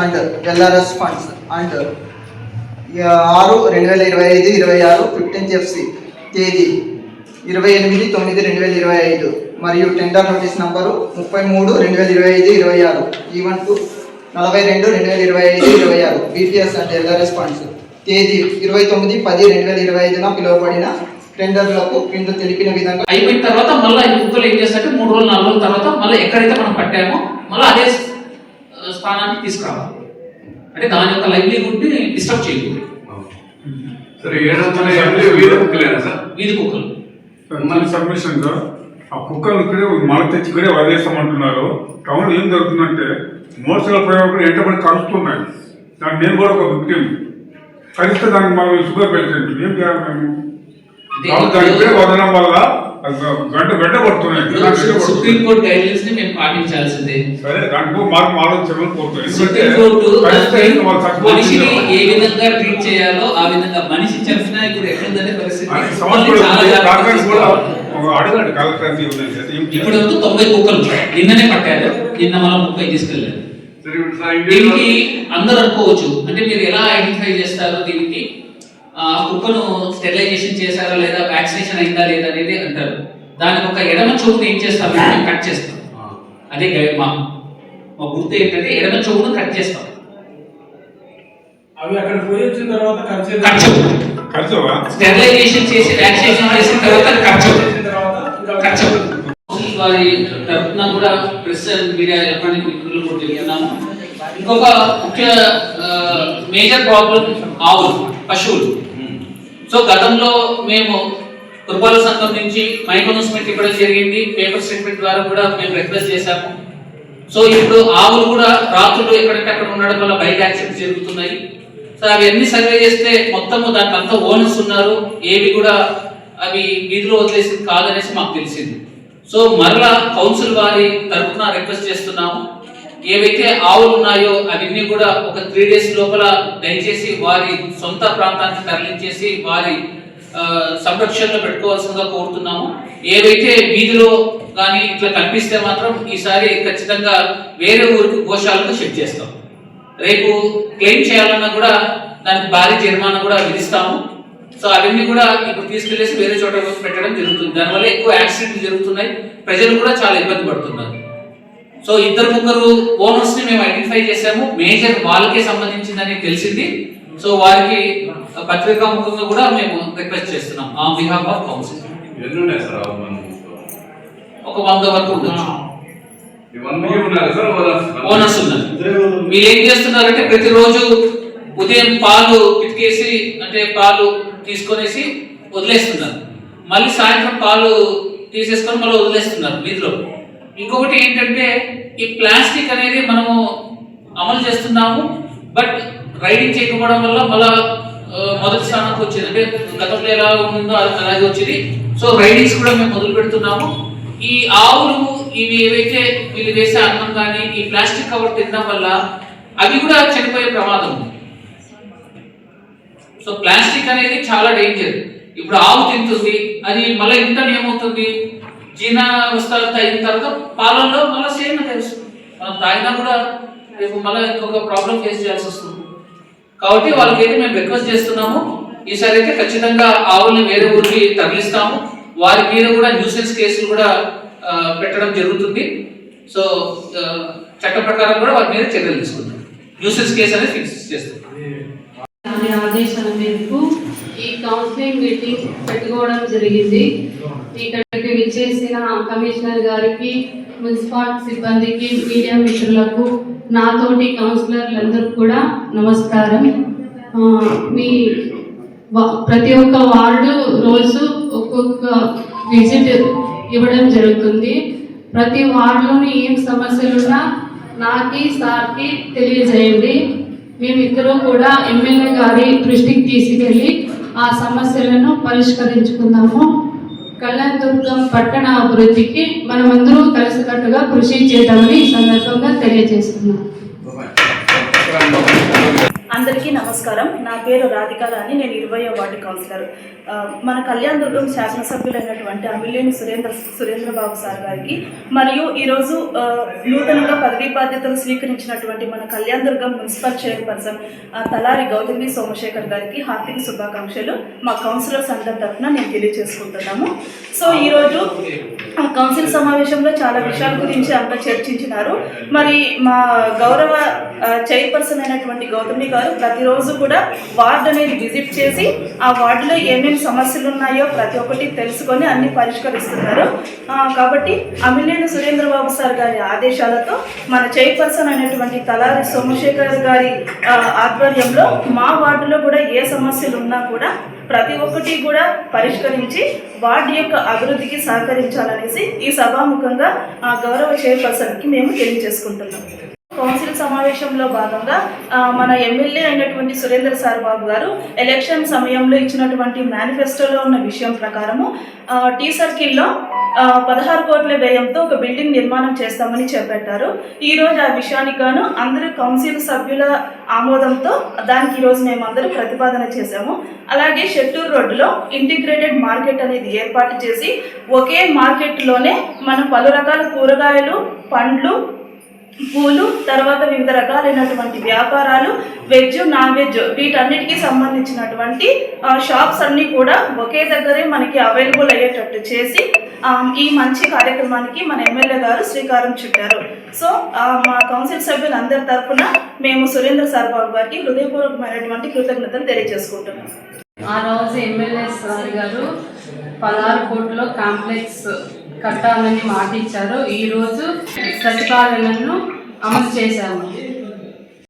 And LRS funds. And ఆరు రెండు వేల ఇరవై ఐదు ఇరవై ఆరు ఫిఫ్టీన్త్ ఎఫ్సి. తేదీ. ఇరవై ఎనిమిది తొమ్మిది రెండు వేల ఇరవై ఐదు. మరియు టెండర్ నోటీస్ నంబరు ముప్పై మూడు రెండు వేల ఇరవై ఐదు ఇరవై ఆరు. ఈవెన్ టు నలభై రెండు రెండు వేల ఇరవై ఐదు ఇరవై ఆరు. BPS and LRS funds. తేదీ ఇరవై తొమ్మిది పది రెండు వేల ఇరవై ఐదున పిలువబడిన టెండర్లకు క్రింద తెలిపిన విధంగా అయిపోయిన తర్వాత మళ్ళీ ఈ కుక్కలు ఏం చేస్తారంటే మూడు రోజులు నాలుగు రోజుల తర్వాత మళ్ళీ ఎక్కడైతే మనం పట్టామో మళ్ళీ అదే స్థానానికి తీసుకురావాలి. అంటే దాని యొక్క లైవ్లీహుడ్ని డిస్టర్బ్ చేయకూడదు సరే ఏడు వందల ఎనిమిది వీధి కుక్కలేనా సార్? వీధి కుక్కలు. మళ్ళీ సబ్మిషన్ సార్ ఆ కుక్కలు ఇక్కడే మళ్ళీ తెచ్చి ఇక్కడే వదిలేస్తామంటున్నారు. టౌన్ ఏం జరుగుతుందంటే మోసల ప్రయోగం ఎంటబడి కలుస్తున్నాయి. దాన్ని నేను కూడా ఒక విక్టిమ్ కలిస్తే దానికి మనం షుగర్ పేషెంట్ ఏం చేయాలి మేము? దాని ఇక్కడే వదలడం వల్ల గంట గంట పడుతున్నాయి. జనాలు ఇక్కడే సుప్రీం పడుతున్నాయి. కోర్ట్ గైడ్లైన్స్ని మేము పాటించాల్సిందే. సరే దానికి మార్పు ఆలోచించమని కోరుతున్నాను సుప్రీం ఎందుకంటే కోర్టు కలిస్తే వాళ్ళు చచ్చిపోతుంది మనిషిని కదా. ఏ విధంగా ట్రీట్ చేయాలో ఆ విధంగా మనిషి చెప్పినా ఇప్పుడు ఎట్లుందనే పరిస్థితి. అడగండి కలెక్టర్? ఇప్పుడు వరకు తొంభై కుక్కలు నిన్ననే పట్టారు. నిన్న మనం ముప్పై తీసుకెళ్ళారు దీనికి అందరూ అనుకోవచ్చు. అంటే మీరు ఎలా ఐడెంటిఫై చేస్తారు దీనికి? ఆ కుక్కను స్టెరిలైజేషన్ చేశారా లేదా వ్యాక్సినేషన్ అయిందా లేదా అనేది అంటారు. దానికి ఒక ఎడమ చెవును ఏం చేస్తాం? మేము కట్ చేస్తాం. అదే గైడ్ మా మా గుర్తు ఏంటంటే ఎడమ చెవును కట్ చేస్తాం. అవి అక్కడ పోయి వచ్చిన తర్వాత ఖర్చు కట్ చెవు కలిసావా స్టెరిలైజేషన్ చేసి వ్యాక్సినేషన్ చేసిన తర్వాత కట్ చెవు వారి తరఫున కూడా ప్రెస్ అండ్ మీడియా ఎలక్ట్రానిక్ మిత్రులు కూడా చెప్తున్నాము ఇంకొక ముఖ్య మేజర్ ప్రాబ్లం ఆవులు. పశువులు. సో గతంలో మేము కృపాల సంఘం నుంచి మైక్ అనౌన్స్మెంట్ ఇవ్వడం జరిగింది. పేపర్ స్టేట్మెంట్ ద్వారా కూడా మేము రిక్వెస్ట్ చేశాము. సో ఇప్పుడు ఆవులు కూడా రాత్రులు ఎక్కడంటే అక్కడ ఉండడం వల్ల బైక్ యాక్సిడెంట్ జరుగుతున్నాయి. సో అవన్నీ సర్వే చేస్తే మొత్తము దానికి అంతా ఓనర్స్ ఉన్నారు. ఏవి కూడా అవి వీధిలో వదిలేసింది కాదనేసి మాకు తెలిసింది. సో మరలా కౌన్సిల్ వారి తరఫున రిక్వెస్ట్ చేస్తున్నాము. ఏవైతే ఆవులు ఉన్నాయో అవన్నీ కూడా ఒక త్రీ డేస్ లోపల దయచేసి వారి సొంత ప్రాంతానికి తరలించేసి వారి సంరక్షణలో పెట్టుకోవాల్సిందిగా కోరుతున్నాము. ఏవైతే వీధిలో కానీ ఇట్లా కనిపిస్తే మాత్రం ఈసారి ఖచ్చితంగా వేరే ఊరికి గోశాలకు షిఫ్ట్ చేస్తాం. రేపు క్లెయిమ్ చేయాలన్నా కూడా దానికి భారీ జరిమానా కూడా విధిస్తాము. సో అవన్నీ కూడా ఇప్పుడు తీసుకెళ్ళేసి వేరే చోట పెట్టడం జరుగుతుంది. దానివల్ల ఎక్కువ యాక్సిడెంట్లు జరుగుతున్నాయి. ప్రజలు కూడా చాలా ఇబ్బంది పడుతున్నారు. సో ఇద్దరు ముగ్గురు ఓనర్స్ని మేము ఐడెంటిఫై చేశాము. మేజర్ వాళ్ళకే సంబంధించిందని తెలిసింది. సో వారికి పత్రికా ముఖంగా కూడా మేము రిక్వెస్ట్ చేస్తున్నాం ఆన్ బిహాఫ్ ఆఫ్ కౌన్సిల్. ఒక వంద వరకు ఉండొచ్చు. ఇవన్నీ ఉన్నారు సార్? ఓనర్స్ ఉన్నారు. మీరు ఏం చేస్తున్నారంటే ప్రతిరోజు ఉదయం పాలు పితికేసి అంటే పాలు తీసుకొనేసి వదిలేస్తున్నారు. మళ్ళీ సాయంత్రం పాలు తీసేసుకొని మళ్ళీ వదిలేస్తున్నారు వీధిలో ఇంకొకటి ఏంటంటే ఈ ప్లాస్టిక్ అనేది మనము అమలు చేస్తున్నాము బట్ రైడింగ్ చేయకపోవడం వల్ల మళ్ళా మొదటి స్థానానికి వచ్చింది. అంటే గతంలో ఎలా ఉందో అది అలాగే వచ్చింది. సో రైడింగ్స్ కూడా మేము మొదలు పెడుతున్నాము. ఈ ఆవులు ఇవి ఏవైతే వీళ్ళు వేసే అన్నం కానీ ఈ ప్లాస్టిక్ కవర్ తినడం వల్ల అవి కూడా చనిపోయే ప్రమాదం ఉంది. సో ప్లాస్టిక్ అనేది చాలా డేంజర్. ఇప్పుడు ఆవు తింటుంది అది మళ్ళీ ఇంటర్ ఏమవుతుంది జీర్ణావస్థ అయిన తర్వాత పాలల్లో మళ్ళీ సేమ్ తెలుసు మనం తాగినా కూడా రేపు మళ్ళీ ఇంకొక ప్రాబ్లం ఫేస్ చేయాల్సి వస్తుంది. కాబట్టి వాళ్ళకైతే మేము రిక్వెస్ట్ చేస్తున్నాము. ఈసారి అయితే ఖచ్చితంగా ఆవుల్ని వేరే ఊరికి తరలిస్తాము. వారి మీద కూడా న్యూసెన్స్ కేసులు కూడా పెట్టడం జరుగుతుంది. సో చట్ట ప్రకారం కూడా వారి మీద చర్యలు తీసుకుంటాం. న్యూసెన్స్ కేసు అనేది ఫిక్స్ చేస్తాం. ఆదేశాల మేరకు ఈ కౌన్సిలింగ్ మీటింగ్ పెట్టుకోవడం జరిగింది. ఇక్కడికి విచ్చేసిన కమిషనర్ గారికి మున్సిపాల్ సిబ్బందికి మీడియా మిత్రులకు నాతోటి కౌన్సిలర్లందరూ కూడా నమస్కారం. మీ ప్రతి ఒక్క వార్డు రోజు ఒక్కొక్క విజిట్ ఇవ్వడం జరుగుతుంది. ప్రతి వార్డులోని ఏం సమస్యలున్నా నాకి సార్కి తెలియజేయండి. మేమిద్దరూ కూడా ఎమ్మెల్యే గారి దృష్టికి తీసుకెళ్ళి ఆ సమస్యలను పరిష్కరించుకుందాము. కళ్యాణదుర్గం పట్టణ అభివృద్ధికి మనమందరూ కలిసికట్టుగా కృషి చేద్దామని ఈ సందర్భంగా తెలియజేస్తున్నాం. అందరికీ నమస్కారం. నా పేరు రాధిక రాణి నేను ఇరవై వార్డు కౌన్సిలర్. మన కళ్యాణ్ దుర్గం శాసనసభ్యులైనటువంటి అమిలేని సురేంద్ర సురేంద్రబాబు సార్ గారికి మరియు ఈరోజు నూతనంగా పదవీ బాధ్యతలు స్వీకరించినటువంటి మన కళ్యాణ్ దుర్గం మున్సిపల్ చైర్పర్సన్ తలారి గౌతమి సోమశేఖర్ గారికి హార్దిక శుభాకాంక్షలు మా కౌన్సిలర్స్ అందరి తరఫున నేను తెలియజేసుకుంటున్నాము. సో ఈరోజు కౌన్సిల్ సమావేశంలో చాలా విషయాల గురించి అంతా చర్చించినారు. మరి మా గౌరవ చైర్పర్సన్ అయినటువంటి గౌతమి గారు ప్రతిరోజు కూడా వార్డ్ అనేది విజిట్ చేసి ఆ వార్డులో ఏమేమి సమస్యలు ఉన్నాయో ప్రతి ఒక్కటి తెలుసుకొని అన్ని పరిష్కరిస్తున్నారు. కాబట్టి అమిలేని సురేంద్రబాబు సార్ గారి ఆదేశాలతో మన చైర్పర్సన్ అయినటువంటి తలారి సోమశేఖర్ గారి ఆధ్వర్యంలో మా వార్డులో కూడా ఏ సమస్యలు ఉన్నా కూడా ప్రతి ఒక్కటి కూడా పరిష్కరించి వార్డు యొక్క అభివృద్ధికి సహకరించాలనేసి ఈ సభాముఖంగా ఆ, గౌరవ చైర్పర్సన్కి మేము తెలియజేసుకుంటున్నాం. కౌన్సిల్ సమావేశంలో భాగంగా మన ఎమ్మెల్యే అయినటువంటి సురేందర్ సార్ బాబు గారు ఎలక్షన్ సమయంలో ఇచ్చినటువంటి మేనిఫెస్టోలో ఉన్న విషయం ప్రకారము టీ సర్కిల్లో పదహారు కోట్ల వ్యయంతో ఒక బిల్డింగ్ నిర్మాణం చేస్తామని చెప్పారు. ఈరోజు ఆ విషయానికి గాను అందరూ కౌన్సిల్ సభ్యుల ఆమోదంతో దానికి ఈరోజు మేము అందరూ ప్రతిపాదన చేశాము. అలాగే షెట్టూరు రోడ్డులో ఇంటిగ్రేటెడ్ మార్కెట్ అనేది ఏర్పాటు చేసి ఒకే మార్కెట్లోనే మనం పలు రకాల కూరగాయలు పండ్లు పూలు తర్వాత వివిధ రకాలైనటువంటి వ్యాపారాలు వెజ్ నాన్ వెజ్ వీటన్నిటికీ సంబంధించినటువంటి ఆ, షాప్స్ అన్నీ కూడా ఒకే దగ్గరే మనకి అవైలబుల్ అయ్యేటట్టు చేసి ఈ మంచి కార్యక్రమానికి మన ఎమ్మెల్యే గారు శ్రీకారం చుట్టారు. సో మా కౌన్సిల్ సభ్యులందరి తరఫున మేము సురేంద్ర సార్ బాబు గారికి హృదయపూర్వకమైనటువంటి కృతజ్ఞతలు తెలియజేసుకుంటున్నాం. ఆ రోజు ఎమ్మెల్యే సార్ గారు పదహారు కోట్లో కాంప్లెక్స్ కట్టాలని మాట ఇచ్చారు ఈరోజు ప్రతిపాదనను అమలు చేశాము.